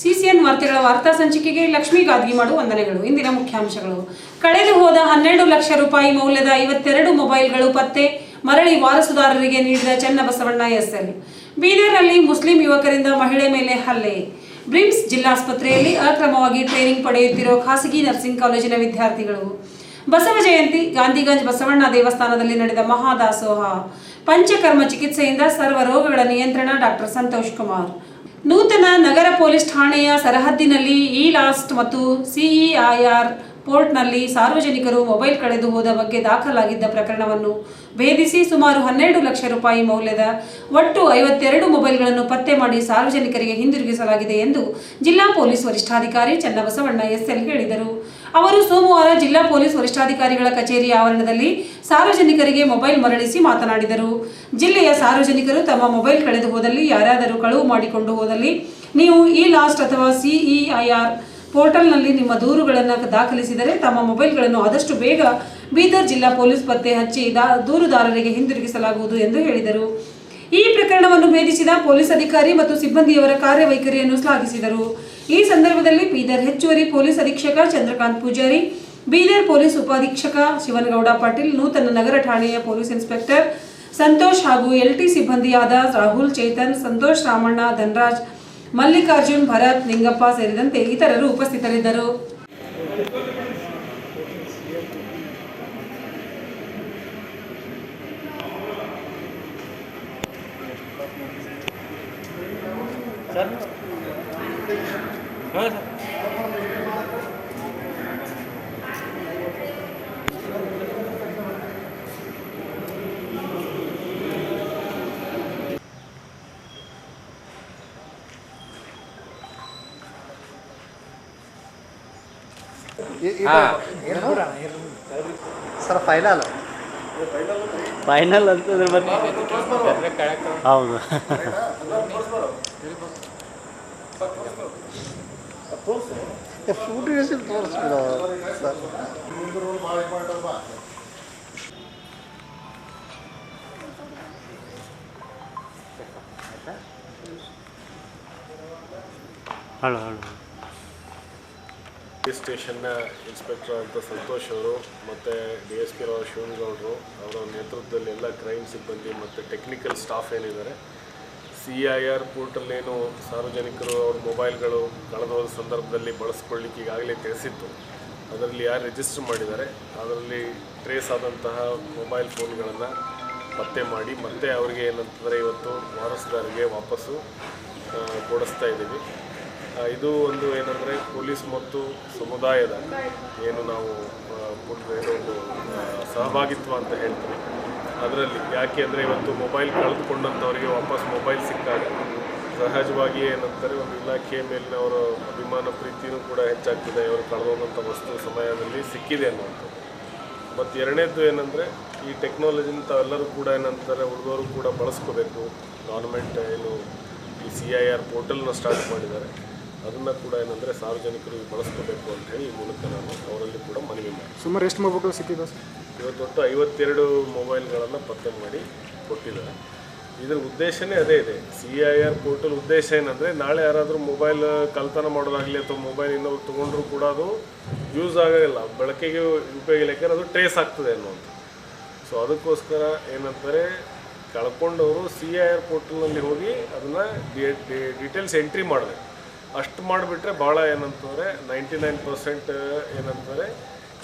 CCN ವಾರ್ತೆಗಳ ವಾರ್ತಾ ಸಂಚಿಕೆಗೆ ಲಕ್ಷ್ಮೀ ಗಾದ್ಗಿಮಾಡು ವಂದನೆಗಳು. ಇಂದಿನ ಮುಖ್ಯಾಂಶಗಳು. ಕಳೆದು ಹೋದ ಹನ್ನೆರಡು ಲಕ್ಷ ರೂಪಾಯಿ ಮೌಲ್ಯದ ಐವತ್ತೆರಡು ಮೊಬೈಲ್ಗಳು ಪತ್ತೆ, ಮರಳಿ ವಾರಸುದಾರರಿಗೆ ನೀಡಿದ ಚನ್ನಬಸವಣ್ಣ ಎಸ್ಎಲ್. ಬೀದರ್ನಲ್ಲಿ ಮುಸ್ಲಿಂ ಯುವಕರಿಂದ ಮಹಿಳೆ ಮೇಲೆ ಹಲ್ಲೆ. ಬ್ರಿಮ್ಸ್ ಜಿಲ್ಲಾಸ್ಪತ್ರೆಯಲ್ಲಿ ಅಕ್ರಮವಾಗಿ ಟ್ರೈನಿಂಗ್ ಪಡೆಯುತ್ತಿರುವ ಖಾಸಗಿ ನರ್ಸಿಂಗ್ ಕಾಲೇಜಿನ ವಿದ್ಯಾರ್ಥಿಗಳು. ಬಸವ ಜಯಂತಿ, ಗಾಂಧಿಗಂಜ್ ಬಸವಣ್ಣ ದೇವಸ್ಥಾನದಲ್ಲಿ ನಡೆದ ಮಹಾದಾಸೋಹ. ಪಂಚಕರ್ಮ ಚಿಕಿತ್ಸೆಯಿಂದ ಸರ್ವ ರೋಗಗಳ ನಿಯಂತ್ರಣ ಡಾಕ್ಟರ್ ಸಂತೋಷ್ ಕುಮಾರ್. ನೂತನ ನಗರ ಪೊಲೀಸ್ ಠಾಣೆಯ ಸರಹದ್ದಿನಲ್ಲಿ ಇ ಲಾಸ್ಟ್ ಮತ್ತು ಸಿಇಐಆರ್ ಪೋರ್ಟ್ನಲ್ಲಿ ಸಾರ್ವಜನಿಕರು ಮೊಬೈಲ್ ಕಳೆದು ಹೋದ ಬಗ್ಗೆ ದಾಖಲಾಗಿದ್ದ ಪ್ರಕರಣವನ್ನು ಭೇದಿಸಿ ಸುಮಾರು ಹನ್ನೆರಡು ಲಕ್ಷ ರೂಪಾಯಿ ಮೌಲ್ಯದ ಒಟ್ಟು ಐವತ್ತೆರಡು ಮೊಬೈಲ್ಗಳನ್ನು ಪತ್ತೆ ಮಾಡಿ ಸಾರ್ವಜನಿಕರಿಗೆ ಹಿಂದಿರುಗಿಸಲಾಗಿದೆ ಎಂದು ಜಿಲ್ಲಾ ಪೊಲೀಸ್ ವರಿಷ್ಠಾಧಿಕಾರಿ ಚನ್ನಬಸವಣ್ಣ ಎಸ್ಎಲ್ ಹೇಳಿದರು. ಅವರು ಸೋಮವಾರ ಜಿಲ್ಲಾ ಪೊಲೀಸ್ ವರಿಷ್ಠಾಧಿಕಾರಿಗಳ ಕಚೇರಿ ಆವರಣದಲ್ಲಿ ಸಾರ್ವಜನಿಕರಿಗೆ ಮೊಬೈಲ್ ಮರಳಿಸಿ ಮಾತನಾಡಿದರು. ಜಿಲ್ಲೆಯ ಸಾರ್ವಜನಿಕರು ತಮ್ಮ ಮೊಬೈಲ್ ಕಳೆದು ಹೋದಲ್ಲಿ ಯಾರಾದರೂ ಕಳುವು ಮಾಡಿಕೊಂಡು ಹೋದಲ್ಲಿ ನೀವು ಇ ಲಾಸ್ಟ್ ಅಥವಾ ಸಿಇಐಆರ್ ಪೋರ್ಟಲ್ನಲ್ಲಿ ನಿಮ್ಮ ದೂರುಗಳನ್ನು ದಾಖಲಿಸಿದರೆ ತಮ್ಮ ಮೊಬೈಲ್ಗಳನ್ನು ಆದಷ್ಟು ಬೇಗ ಬೀದರ್ ಜಿಲ್ಲಾ ಪೊಲೀಸ್ ಪತ್ತೆ ಹಚ್ಚಿ ದೂರುದಾರರಿಗೆ ಹಿಂದಿರುಗಿಸಲಾಗುವುದು ಎಂದು ಹೇಳಿದರು. ಈ ಪ್ರಕರಣವನ್ನು ಭೇದಿಸಿದ ಪೊಲೀಸ್ ಅಧಿಕಾರಿ ಮತ್ತು ಸಿಬ್ಬಂದಿಯವರ ಕಾರ್ಯವೈಖರಿಯನ್ನು ಶ್ಲಾಘಿಸಿದರು. ಈ ಸಂದರ್ಭದಲ್ಲಿ ಬೀದರ್ ಹೆಚ್ಚುವರಿ ಪೊಲೀಸ್ ಅಧೀಕ್ಷಕ ಚಂದ್ರಕಾಂತ್ ಪೂಜಾರಿ, ಬೀದರ್ ಪೊಲೀಸ್ ಉಪಾಧೀಕ್ಷಕ ಶಿವನಗೌಡ ಪಾಟೀಲ್, ನೂತನ ನಗರ ಠಾಣೆಯ ಪೊಲೀಸ್ ಇನ್ಸ್ಪೆಕ್ಟರ್ ಸಂತೋಷ್ ಹಾಗೂ ಎಲ್ಟಿ ಸಿಬ್ಬಂದಿಯಾದ ರಾಹುಲ್ ಚೇತನ್, ಸಂತೋಷ್ ರಾಮಣ್ಣ, ಧನರಾಜ್, ಮಲ್ಲಿಕಾರ್ಜುನ್ ಭರತ್, ನಿಂಗಪ್ಪ ಸೇರಿದಂತೆ ಇತರರು ಉಪಸ್ಥಿತರಿದ್ದರು ಸರ್ ಹಾಂ ಸರ್ ಸರ್ ಫೈನಲ್ ಫೈನಲ್ ಅಂತಂದ್ರೆ ಮತ್ತೆ ಹೌದು. ಫುಡ್ ತೋರಿಸ್ಬಿಡು ಸರ್. ಹಲೋ ಹಳು ಪೊಲೀಸ್ ಸ್ಟೇಷನ್ನ ಇನ್ಸ್ಪೆಕ್ಟರ್ ಅಂತ ಸಂತೋಷ್ ಅವರು, ಮತ್ತು ಡಿ ಎಸ್ ಪಿ ರಾವ್ ಶಿವನಗೌಡರು, ಅವರ ನೇತೃತ್ವದಲ್ಲಿ ಎಲ್ಲ ಕ್ರೈಮ್ ಸಿಬ್ಬಂದಿ ಮತ್ತು ಟೆಕ್ನಿಕಲ್ ಸ್ಟಾಫ್ ಏನಿದ್ದಾರೆ. ಸಿ ಐ ಆರ್ ಪೋರ್ಟಲ್ಲೇನು ಸಾರ್ವಜನಿಕರು ಅವ್ರ ಮೊಬೈಲ್ಗಳು ಕಳೆದೋದ ಸಂದರ್ಭದಲ್ಲಿ ಬಳಸ್ಕೊಳ್ಳಿಕ್ಕೆ ಈಗಾಗಲೇ ತಿಳಿಸಿತ್ತು. ಅದರಲ್ಲಿ ಯಾರು ರಿಜಿಸ್ಟರ್ ಮಾಡಿದ್ದಾರೆ, ಅದರಲ್ಲಿ ಟ್ರೇಸ್ ಆದಂತಹ ಮೊಬೈಲ್ ಫೋನ್ಗಳನ್ನು ಪತ್ತೆ ಮಾಡಿ, ಮತ್ತೆ ಅವರಿಗೆ ಏನಂತಂದರೆ ಇವತ್ತು ವಾರಸುದಾರಿಗೆ ವಾಪಸ್ಸು ಕೊಡಿಸ್ತಾ ಇದ್ದೀವಿ. ಇದು ಒಂದು ಏನಂದರೆ ಪೊಲೀಸ್ ಮತ್ತು ಸಮುದಾಯದ ಏನು ನಾವು ಏನೋ ಒಂದು ಸಹಭಾಗಿತ್ವ ಅಂತ ಹೇಳ್ತೀವಿ. ಅದರಲ್ಲಿ ಯಾಕೆ ಅಂದರೆ ಇವತ್ತು ಮೊಬೈಲ್ ಕಳೆದುಕೊಂಡಂಥವರಿಗೆ ವಾಪಸ್ ಮೊಬೈಲ್ ಸಿಕ್ಕಾಗ ಸಹಜವಾಗಿ ಏನಂತಾರೆ, ಒಂದು ಇಲಾಖೆಯ ಮೇಲಿನ ಅವರ ಅಭಿಮಾನ ಪ್ರೀತಿಯೂ ಕೂಡ ಹೆಚ್ಚಾಗ್ತದೆ. ಇವರು ಕಳೆದೋದಂಥ ವಸ್ತು ಸಮಯದಲ್ಲಿ ಸಿಕ್ಕಿದೆ ಅನ್ನುವಂಥದ್ದು. ಮತ್ತು ಎರಡನೇದು ಏನಂದರೆ, ಈ ಟೆಕ್ನಾಲಜಿನ ತಾವೆಲ್ಲರೂ ಕೂಡ ಏನಂತಾರೆ, ಹುಡುಗರು ಕೂಡ ಬಳಸ್ಕೋಬೇಕು. ಗೌರ್ಮೆಂಟ್ ಏನು ಈ ಸಿ ಐ ಆರ್ ಪೋರ್ಟಲ್ನ ಸ್ಟಾರ್ಟ್ ಮಾಡಿದ್ದಾರೆ. ಅದನ್ನು ಕೂಡ ಏನಂದರೆ ಸಾರ್ವಜನಿಕರು ಬಳಸ್ಕೋಬೇಕು ಅಂತ ಹೇಳಿ ಈ ಮೂಲಕ ನಾನು ಅವರಲ್ಲಿ ಕೂಡ ಮನವಿ ಮಾಡಿ ಸುಮಾರು ಎಷ್ಟು ಮೊಬೈಲ್ ಸಿಕ್ಕಿದೆ? ಸರ್ ಇವತ್ತು ಒಟ್ಟು ಐವತ್ತೆರಡು ಮೊಬೈಲ್ಗಳನ್ನು ಪತ್ತೆ ಮಾಡಿ ಕೊಟ್ಟಿದ್ದಾರೆ. ಇದರ ಉದ್ದೇಶನೇ ಅದೇ ಇದೆ. ಸಿ ಐ ಆರ್ ಪೋರ್ಟಲ್ ಉದ್ದೇಶ ಏನಂದರೆ ನಾಳೆ ಯಾರಾದರೂ ಮೊಬೈಲ್ ಕಲ್ತನ ಮಾಡೋದಾಗಲಿ ಅಥವಾ ಮೊಬೈಲ್ ಇನ್ನೊಬ್ರು ತೊಗೊಂಡ್ರು ಕೂಡ ಅದು ಯೂಸ್ ಆಗೋಲ್ಲ ಬಳಕೆಗೆ ಉಪಯೋಗ ಇಲ್ಲ. ಯಾಕಂದರೆ ಅದು ಟ್ರೇಸ್ ಆಗ್ತದೆ ಅನ್ನುವಂಥ ಸೊ ಅದಕ್ಕೋಸ್ಕರ ಏನಂತಾರೆ ಕಳ್ಕೊಂಡವರು ಸಿ ಐ ಆರ್ ಪೋರ್ಟಲ್ನಲ್ಲಿ ಹೋಗಿ ಅದನ್ನು ಡಿಟೇಲ್ಸ್ ಎಂಟ್ರಿ ಮಾಡಬೇಕು. ಅಷ್ಟು ಮಾಡಿಬಿಟ್ರೆ ಭಾಳ ಏನಂತಂದರೆ ನೈಂಟಿ ನೈನ್ ಪರ್ಸೆಂಟ್ ಏನಂತಂದರೆ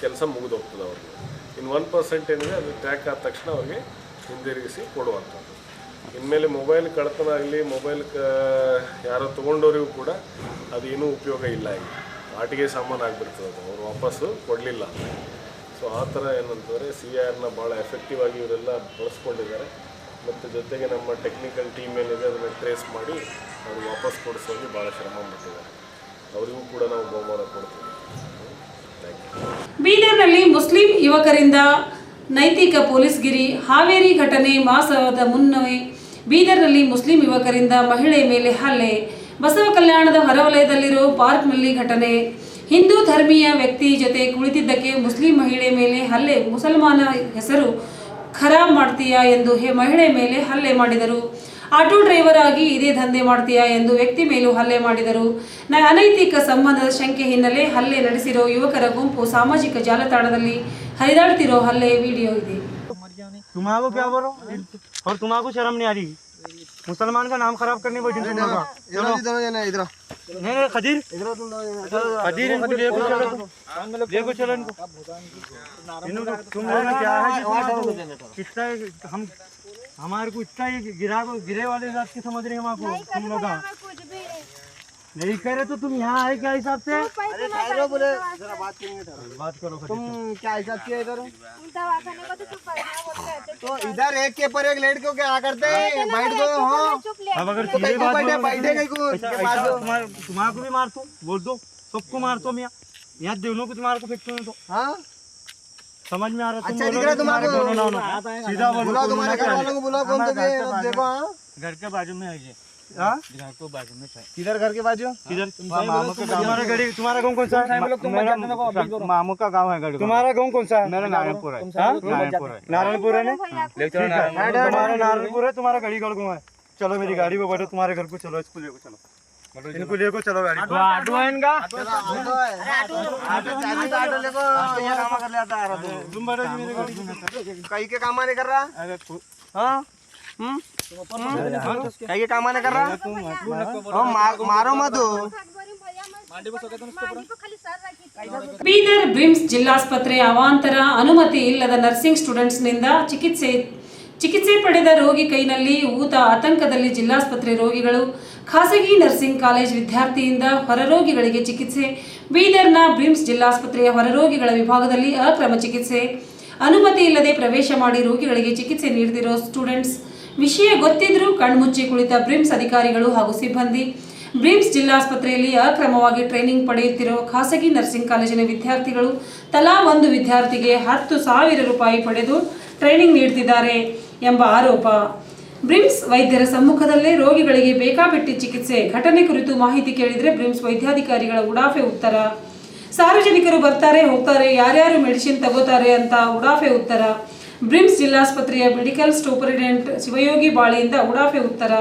ಕೆಲಸ ಮುಗಿದೋಗ್ತದೆ ಅವ್ರಿಗೆ. ಇನ್ನು ಒನ್ ಪರ್ಸೆಂಟ್ ಏನಿದೆ ಅದು ಟ್ಯಾಕ್ ಆದ ತಕ್ಷಣ ಅವ್ರಿಗೆ ಹಿಂದಿರುಗಿಸಿ ಕೊಡುವಂಥದ್ದು. ಇನ್ಮೇಲೆ ಮೊಬೈಲ್ ಕಳ್ತನ ಆಗಲಿ, ಮೊಬೈಲ್ ಕ ಯಾರೋ ತೊಗೊಂಡವರಿಗೂ ಕೂಡ ಅದೇನೂ ಉಪಯೋಗ ಇಲ್ಲ ಈಗ. ಆಟಿಗೆ ಸಾಮಾನು ಆಗಿಬಿಡ್ತದೆ ಅದು. ಅವ್ರು ವಾಪಸ್ಸು ಕೊಡಲಿಲ್ಲ. ಸೊ ಆ ಥರ ಏನಂತಂದರೆ ಸಿ ಆರ್ನ ಭಾಳ ಎಫೆಕ್ಟಿವ್ ಆಗಿ ಇವರೆಲ್ಲ ಬಳಸ್ಕೊಂಡಿದ್ದಾರೆ. ಮತ್ತು ಜೊತೆಗೆ ನಮ್ಮ ಟೆಕ್ನಿಕಲ್ ಟೀಮ್ ಏನಿದೆ ಅದನ್ನು ಟ್ರೇಸ್ ಮಾಡಿ ಅವ್ರು ವಾಪಸ್ ಕೊಡಿಸೋಗಿ ಭಾಳ ಶ್ರಮ ಪಟ್ಟಿದ್ದಾರೆ. ಅವರಿಗೂ ಕೂಡ ನಾವು ಬಹುಮಾನ ಕೊಡ್ತೀವಿ. ಬೀದರ್ನಲ್ಲಿ ಮುಸ್ಲಿಂ ಯುವಕರಿಂದ ನೈತಿಕ ಪೊಲೀಸ್ಗಿರಿ, ಹಾವೇರಿ ಘಟನೆ ಮಾಸದ ಮುನ್ನವೇ ಬೀದರ್ನಲ್ಲಿ ಮುಸ್ಲಿಂ ಯುವಕರಿಂದ ಮಹಿಳೆ ಮೇಲೆ ಹಲ್ಲೆ. ಬಸವ ಕಲ್ಯಾಣದ ಹೊರವಲಯದಲ್ಲಿರೋ ಪಾರ್ಕ್ನಲ್ಲಿ ಘಟನೆ. ಹಿಂದೂ ಧರ್ಮೀಯ ವ್ಯಕ್ತಿ ಜೊತೆ ಕುಳಿತಿದ್ದಕ್ಕೆ ಮುಸ್ಲಿಂ ಮಹಿಳೆ ಮೇಲೆ ಹಲ್ಲೆ. ಮುಸಲ್ಮಾನ ಹೆಸರು ಖರಾಬ್ ಮಾಡ್ತೀಯಾ ಎಂದು ಮಹಿಳೆ ಮೇಲೆ ಹಲ್ಲೆ ಮಾಡಿದರು. ಆಟೋ ಡ್ರೈವರ್ ಆಗಿ ಇದೇ ದಂಧೆ ಮಾಡ್ತೀಯಾ ಎಂದು ವ್ಯಕ್ತಿ ಮೇಲೂ ಹಲ್ಲೆ ಮಾಡಿದರು ನ ಅನೈತಿಕ ಸಂಬಂಧದ ಶಂಕೆ ಹಿನ್ನೆಲೆ ಹಲ್ಲೆ ನಡೆಸಿರೋ ಯುವಕರ ಗುಂಪು ಸಾಮಾಜಿಕ ಜಾಲತಾಣದಲ್ಲಿ ಹರಿದಾಡ್ತಿರೋ ಹಲ್ಲೆ ವಿಡಿಯೋ ಇದೆ तुम्हारा क्या बोलो और तुम्हारा शर्म नहीं आ रही मुसलमान का नाम खराब करने बैठी तुम लोग इधर इधर जाना इधर नहीं नहीं खदीर खदीर इनको लेको चलो तुम। लेको चलो इनको इनको तुम लोग ने क्या है कि कितना हम हमारे को इतना ही गिरा गिरे वाले जात की समझ रहे हैं हमको तुम लोग नहीं। करे तो तुम यहाँ आए क्या हिसाब से? मैं बोले बात करो तुम क्या हिसाब किया इधर? को तो तू तो इधर एक के पर एक लेट को क्या करते हैं बैठ गो हाँ। अब अगर बात बैठे बैठे कहीं को। तुम्हारे तुम्हारे को भी मार दो? बोल दो सबको मार दो मियाँ। यहाँ को तुम्हारे को फेंकते तो हाँ? समझ में आ रहा तुम अच्छा दिख रहा तुम्हारे दोनों नाम सीधा बोलो बुलाओ कोई तुम्हारे घर वालों को तो भी है, अब देखो हाँ? घर के बाजू में है ये। हाँ? घर के बाजू में है। किधर घर के बाजू? किधर? मामू का गाँव तुम्हारा गड़ी तुम्हारा गाँव कौन सा? है मेरा मामू का गाँव है गड़ी तुम्हारा गाँव कौन सा? है मेरा नारायणपुर है। हाँ? नारायणपुर है। नारायणपुर है। ना? ठीक है। नारायणपुर। है तुम्हारा गड़ी गाँव है। चलो मेरी गाड़ी में बैठो तुम्हारे घर को चलो इसको लेको चलो। इनको लेको चलो गाड़ी को ऑटो है इनका ऑटो है ऑटो चार्जिंग का ऑटो लेको ये काम कर लेता है तुम बैठो जी मेरी गाड़ी में कहीं के काम नहीं कर रहा अरे तू- हाँ हम्म कहीं के काम नहीं कर रहा हाँ मा- मारो मत हो मांडी को खाली सर रखी ಬೀದರ್ ಬ್ರಿಮ್ಸ್ ಜಿಲ್ಲಾಸ್ಪತ್ರೆ ಅವಾಂತರ ಅನುಮತಿ ಇಲ್ಲದ ನರ್ಸಿಂಗ್ ಸ್ಟೂಡೆಂಟ್ಸ್ನಿಂದ ಚಿಕಿತ್ಸೆ ಚಿಕಿತ್ಸೆ ಪಡೆದ ರೋಗಿ ಕೈನಲ್ಲಿ ಊತ ಆತಂಕದಲ್ಲಿ ಜಿಲ್ಲಾಸ್ಪತ್ರೆ ರೋಗಿಗಳು. ಖಾಸಗಿ ನರ್ಸಿಂಗ್ ಕಾಲೇಜ್ ವಿದ್ಯಾರ್ಥಿಯಿಂದ ಹೊರರೋಗಿಗಳಿಗೆ ಚಿಕಿತ್ಸೆ. ಬೀದರ್ನ ಬ್ರಿಮ್ಸ್ ಜಿಲ್ಲಾಸ್ಪತ್ರೆಯ ಹೊರರೋಗಿಗಳ ವಿಭಾಗದಲ್ಲಿ ಅಕ್ರಮ ಚಿಕಿತ್ಸೆ. ಅನುಮತಿ ಇಲ್ಲದೆ ಪ್ರವೇಶ ಮಾಡಿ ರೋಗಿಗಳಿಗೆ ಚಿಕಿತ್ಸೆ ನೀಡದಿರೋ ಸ್ಟೂಡೆಂಟ್ಸ್. ವಿಷಯ ಗೊತ್ತಿದ್ರೂ ಕಣ್ಮುಚ್ಚಿ ಕುಳಿತ ಬ್ರಿಮ್ಸ್ ಅಧಿಕಾರಿಗಳು ಹಾಗೂ ಸಿಬ್ಬಂದಿ. ಬ್ರಿಮ್ಸ್ ಜಿಲ್ಲಾಸ್ಪತ್ರೆಯಲ್ಲಿ ಅಕ್ರಮವಾಗಿ ಟ್ರೈನಿಂಗ್ ಪಡೆಯುತ್ತಿರೋ ಖಾಸಗಿ ನರ್ಸಿಂಗ್ ಕಾಲೇಜಿನ ವಿದ್ಯಾರ್ಥಿಗಳು ತಲಾ ಒಂದು ವಿದ್ಯಾರ್ಥಿಗೆ ಹತ್ತು ಸಾವಿರ ರೂಪಾಯಿ ಪಡೆದು ಟ್ರೈನಿಂಗ್ ನೀಡುತ್ತಿದ್ದಾರೆ ಎಂಬ ಆರೋಪ. ಬ್ರಿಮ್ಸ್ ವೈದ್ಯರ ಸಮ್ಮುಖದಲ್ಲೇ ರೋಗಿಗಳಿಗೆ ಬೇಕಾಬಿಟ್ಟಿ ಚಿಕಿತ್ಸೆ. ಘಟನೆ ಕುರಿತು ಮಾಹಿತಿ ಕೇಳಿದರೆ ಬ್ರಿಮ್ಸ್ ವೈದ್ಯಾಧಿಕಾರಿಗಳ ಉಡಾಫೆ ಉತ್ತರ. ಸಾರ್ವಜನಿಕರು ಬರ್ತಾರೆ, ಹೋಗ್ತಾರೆ, ಯಾರ್ಯಾರು ಮೆಡಿಸಿನ್ ತಗೋತಾರೆ ಅಂತ ಉಡಾಫೆ ಉತ್ತರ. ಬ್ರಿಮ್ಸ್ ಜಿಲ್ಲಾಸ್ಪತ್ರೆಯ ಮೆಡಿಕಲ್ ಸೂಪರಿಂಟೆಂಡೆಂಟ್ ಶಿವಯೋಗಿ ಬಾಳಿಯಿಂದ ಉಡಾಫೆ ಉತ್ತರ.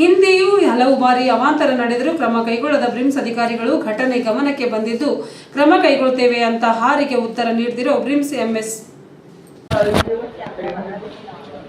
ಹಿಂದೆಯೂ ಹಲವು ಬಾರಿ ಅವಾಂತರ ನಡೆದರೂ ಕ್ರಮ ಕೈಗೊಳ್ಳದ ಬ್ರಿಮ್ಸ್ ಅಧಿಕಾರಿಗಳು ಘಟನೆ ಗಮನಕ್ಕೆ ಬಂದಿದ್ದು ಕ್ರಮ ಕೈಗೊಳ್ಳುತ್ತೇವೆ ಅಂತ ಹಾರಿಗೆ ಉತ್ತರ ನೀಡಿದಿರೋ ಬ್ರಿಮ್ಸ್ ಎಂಎಸ್.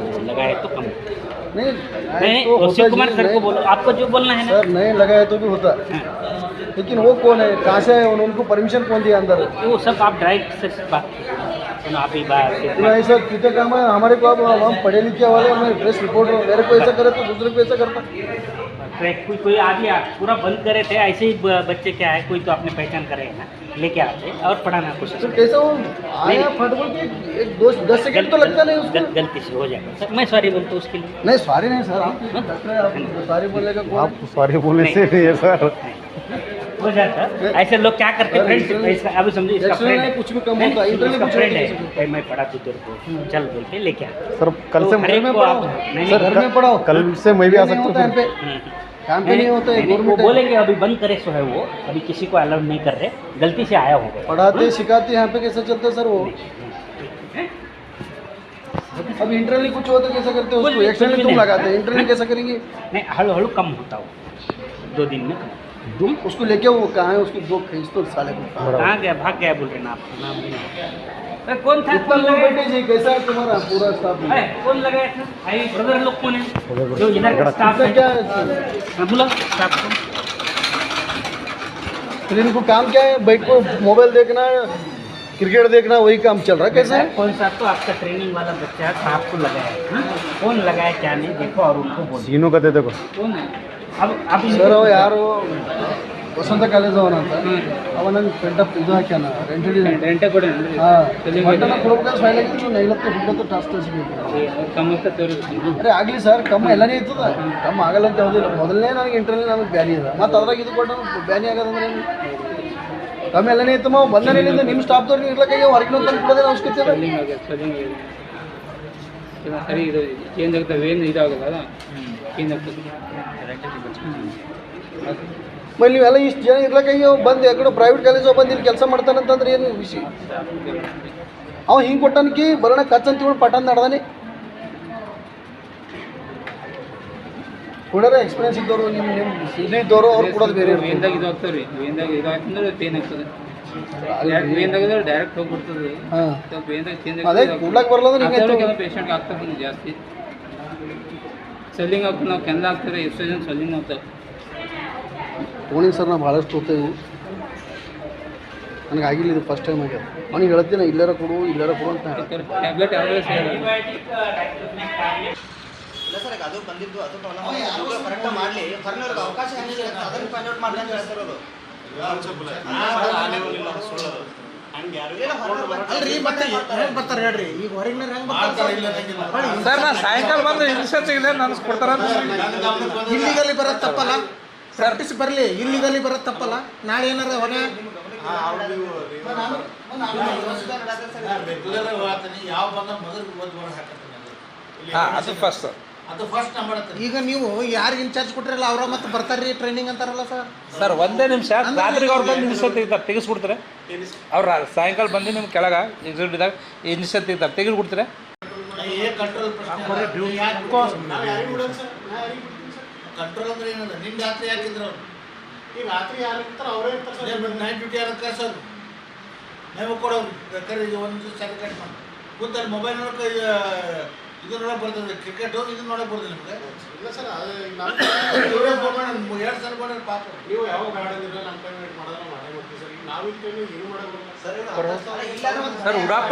लगाए तो कम। नहीं नहीं तो शिव कुमार सर को बोलो। आपको जो बोलना है ना। सर नहीं लगाए तो भी होता। लेकिन वो कौन है? कहाँ से है उनको परमिशन कौन दिया अंदर? वो सब आप डायरेक्ट से बात आप ही बात इतना ऐसा कितने काम है? हमारे को अब हम पढ़े लिखे वाले हमें ड्रेस रिपोर्ट मेरे को ऐसा करे तो दूसरे को ऐसा करता। ट्रैक कोई कोई आ- पूरा बंद करे थे ऐसे ही बच्चे क्या है? कोई तो आपने पहचान करे है ना। लेके आते और पढ़ाना कोशिश तो करते वो आया फटबॉल के एक दो दस सेकंड तो लगता नहीं उसको? गलती से हो जाएगा। सर मैं सॉरी बोलता हूँ उसके लिए। नहीं सॉरी नहीं सर आप डॉक्टर है, आप सॉरी बोलने का कौन आप सॉरी बोलने से नहीं। है सर। हो जाता। ऐसे लोग क्या करते सर, फ्रेंड्स इंटरनेट- अभी समझो इसका फ्रेंड है कुछ भी कम होता है, इंटरनेट कुछ फ्रेंड है। है। भाई मैं पढ़ा तू तेरे को। चल बोल के लेके आ। सर कल से तो में को आप पढ़ाओ। नहीं सर, घर में पढ़ाओ। कल से मैं भी आ सकता है। हूँ पे। हम्म। काम नहीं है नहीं, वो बोलेंगे अभी बंद करे सो है वो। अभी किसी को अलाउ नहीं कर रहे। गलती से आया होगा पढ़ाते सिखाते यहाँ पे कैसे चलते सर वो? अब इंटरनली कुछ हो तो कैसा करते हो उसको? एक्सटर्नली तुम लगाते हैं। इंटरनली कैसा करेंगे? नहीं हळू हळू कम होता हो। दो दिन में तुम उसको लेके वो कहाँ है? उसको दो खींच तो साले को कहाँ गया? भाग गया बोल रहे ना आपको नाम कौन था कौन लोग? जी कैसा है तुम्हारा पूरा स्टाफ अरे, कौन लगाया था भाई ब्रदर लोग कौन है? जो इधर का स्टाफ है। क्या है हाँ, बोलो स्टाफ को फिर इनको काम क्या है? बैठ को मोबाइल देखना क्रिकेट देखना वही काम चल रहा है कैसा है? कौन सा तो आपका ट्रेनिंग वाला बच्चा है साहब को लगाया हाँ? कौन लगाया क्या नहीं? देखो और उनको बोलो। सीनू का दे देखो। कौन है? अब अब सर वो यार वो ವಸಂತ ಕಾಲೇಜ್ ಅವನಂತ. ಅವ ಅವನಂಗೆ ಪೆಂಟಪ್ ಇದು ಹಾಕ್ಯಾನ ರೆಂಟ್ ರೆಂಟೇ ಕೊಡಿ ಹಾಂ. ಮಟನ್ ಕೊಡ್ಬೇಕಾದ್ರೆ ಫೈಲ್ ಆಗಿತ್ತು ನೈವತ್ತು ಹುಡುಗತ್ತು ಟಾಸ್ ತರಿಸ್ಬೇಕು. ಅರೆ ಆಗಲಿ ಸರ್ ಕಮ್ಮ ಎಲ್ಲನೇ ಇರ್ತದ. ಕಮ್ಮ ಆಗಲ್ಲ ಅಂತ ಯಾವುದಿಲ್ಲ ಮೊದಲನೇ ನನಗೆ ಇಂಟರ್ನಲ್ಲಿ ನನಗೆ ಬ್ಯಾನಿ ಇದೆ ಮತ್ತು ಅದ್ರಾಗ ಇದು ಕೊಟ್ಟು ಬ್ಯಾನಿ ಆಗದಂದ್ರೆ? ಕಮ್ಮಿ ಎಲ್ಲನೇ ಇತ್ತು ಮಾವು. ಬಂದನೇನಿಂದ ನಿಮ್ಮ ಸ್ಟಾಫ್ದವ್ರಿಗೆ ಇರ್ಲಕ್ಕಾಗಿ ಹೊರಗಿನ ತಂದು ಕೊಡೋದೇನು ಅವಶ್ಯಕತೆ ಇದೆ ಸರಿ ಇದು ಚೇಂಜ್ ಆಗ್ತದೆ ಏನು ಇದಾಗಲ್ಲ ಮಲ್ಲಿ ನೀವೆಲ್ಲ ಇಷ್ಟು ಜನ ಇರ್ಲಕ್ಕಾಗಿ ಅವ ಬಂದು ಯಾಕಡೆ ಪ್ರೈವೇಟ್ ಕಾಲೇಜೋ ಬಂದು ಇಲ್ಲಿ ಕೆಲಸ ಮಾಡ್ತಾನಂತಂದ್ರೆ ಏನು ವಿಷಯ? ಅವ ಹಿಂಗೆ ಕೊಟ್ಟನಕಿ ಬರೋಣ ಕಚ್ ಅಂತ ತಿಳ್ಕೊಂಡು ಪಟನ್ ನಡ್ದಾನೆ. ಕೊಡೋರ ಎಕ್ಸ್ಪೀರಿಯನ್ಸ್ ಇದ್ದವರು ನಿಮ್ಮ ನಿಮ್ಮ ಇದು ಇದ್ದವರು ಅವ್ರು ಕೊಡೋದು ಬೇರೆ ವೇನ್ದಾಗ ಇದು ಆಗ್ತದೆ ರೀ ವೇನ್ದಾಗ ಇದು ಹಾಕಿದ್ರೆ ಪೇನ್ ಆಗ್ತದೆ. ವೇನ್ದಾಗ ಡೈರೆಕ್ಟ್ ಹೋಗ್ಬಿಡ್ತದೆ. ಹಾಂ. ವೇನ್ದಾಗ ಚೇಂಜ್ ಅದೇ ಕೂಡ್ಲಕ್ಕೆ ಬರಲ್ಲ ಅಂದ್ರೆ ಪೇಷಂಟ್. ಆಗ್ತಾ ಬಂದು ಜಾಸ್ತಿ. ಸ್ವೆಲ್ಲಿಂಗ್ ಆಗ್ತದೆ ನಾವು ಕೆಂದ ಆಗ್ತಾರೆ ಎಷ್ಟೋ ಜನ ಸೆಲ್ಲಿಂಗ್ ಆಗ್ತದೆ ತೋಣಿ ಸರ್ ನಾವು ಭಾಳಷ್ಟು ಹೋಗ್ತೇವೆ ನನಗೆ ಆಗಿಲ್ಲ ಇದು ಫಸ್ಟ್ ಟೈಮ್ ಆಗ್ಯದ ಅವ್ನಿಗೆ ಹೇಳ್ತೀನಿ ಇಲ್ಲಾರ ಕೊಡು ಇಲ್ಲಾರ ಕೊಡು ಅಂತ ಟ್ಯಾಬ್ಲೆಟ್ ಯಾವ್ದು ಇಲ್ಲ ಸರ್ ಅದು ಬಂದಿದ್ದು ಅದು ಪ್ರಾಬ್ಲಮ್ ಕರೆಕ್ಟ್ ಮಾಡಲಿ ಹೊರನವ್ರಿಗೆ ಅವಕಾಶ ಹೆಂಗೆ ಅದನ್ನು ಫೈಂಡ್ ಔಟ್ ಮಾಡ್ಲಿ ಅಂತ ಹೇಳ್ತಿರೋದು ಅಲ್ರಿ ಮತ್ತೆ ಹೆಂಗ್ ಬರ್ತಾರೆ ಹೇಳ್ರಿ. ಈಗ ಹೊರಗಿನ ಹೆಂಗ್ ಬರ್ತಾರೆ? ಸರ್ ನಾ ಸಾಯಂಕಾಲ ಬಂದು ನನಗೆ ಕೊಡ್ತಾರ ಇಲ್ಲಿಗಲ್ಲಿ ಬರೋದು ತಪ್ಪಲ್ಲ? ಪ್ರಾಕ್ಟೀಸ್ ಬರಲಿ ಇಲ್ಲಿಗಲ್ಲಿ ಬರೋದು ತಪ್ಪಲ್ಲ? ನಾಳೆ ಏನಾರ ಹೊರ ಅದು ಫಸ್ಟ್ ಈಗ ನೀವು ಯಾರಿಗೆ ಇನ್ಚಾರ್ಜ್ ಕೊಟ್ಟಿರಲ್ಲ ಅವ್ರ ಮತ್ತೆ ಬರ್ತಾರ್ರಿ ಟ್ರೈನಿಂಗ್ ಅಂತಾರಲ್ಲ ಸರ್ ಸರ್ ಒಂದೇ ನಿಮಿಷ. ರಾತ್ರಿಗೆ ಅವ್ರು ಬಂದು ನಿಮಿಷ ತೆಗಿತಾರೆ ತೆಗಿಸ್ಬಿಡ್ತಾರೆ. ಅವ್ರು ಸಾಯಂಕಾಲ ಬಂದು ನಿಮ್ಗೆ ಕೆಳಗೆ ಎಕ್ಸಿಬಿಟ್ದಾಗ ಇನ್ಸರ್ಟ್ ತೆಗಿತಾರೆ ತೆಗೆದು ಸರ್ ಕಂಟ್ರೋಲ್ ಅಂದ್ರೆ ಏನದ ನಿಮ್ಮ ರಾತ್ರಿ ಯಾಕಿದ್ರು ಈಗ ರಾತ್ರಿ ಯಾರು ಇರ್ತಾರ ಅವರೇ ಇರ್ತಾರೆ ನೈಟ್ ಡ್ಯೂಟಿ ಯಾರು ಕಳ್ಸೋರು ನೀವು ಕೊಡೋರು. ಬೇಕಾದ್ರೆ ಒಂದು ಸರಿ ಕಟ್ ಮಾಡಿ. ಮೊಬೈಲ್ ನೋಡಕ ಇದು ನೋಡಕ್ ಬರ್ತದೆ ಕ್ರಿಕೆಟ್ ಇದು ನೋಡಕ್ ಬರ್ತದೆ ನಿಮ್ಗೆ ಇಲ್ಲ ಸರ್ ಇವರೇ ಫೋನ್ ಮಾಡಿ ಎರಡು ಸಲ ಮಾಡ್ರಿ ಪಾಪ ನೀವು ಯಾವಾಗ ಮಾಡಿದ್ರೆ ನಮ್ಮ ಕೈ ಮಾಡೋದ್ರೆ ಮಾಡೇ ಮಾಡ್ತೀವಿ ಸರ್ ಈಗ ಏನು ಮಾಡೋದು ಸರ್ ಉಡಾಪ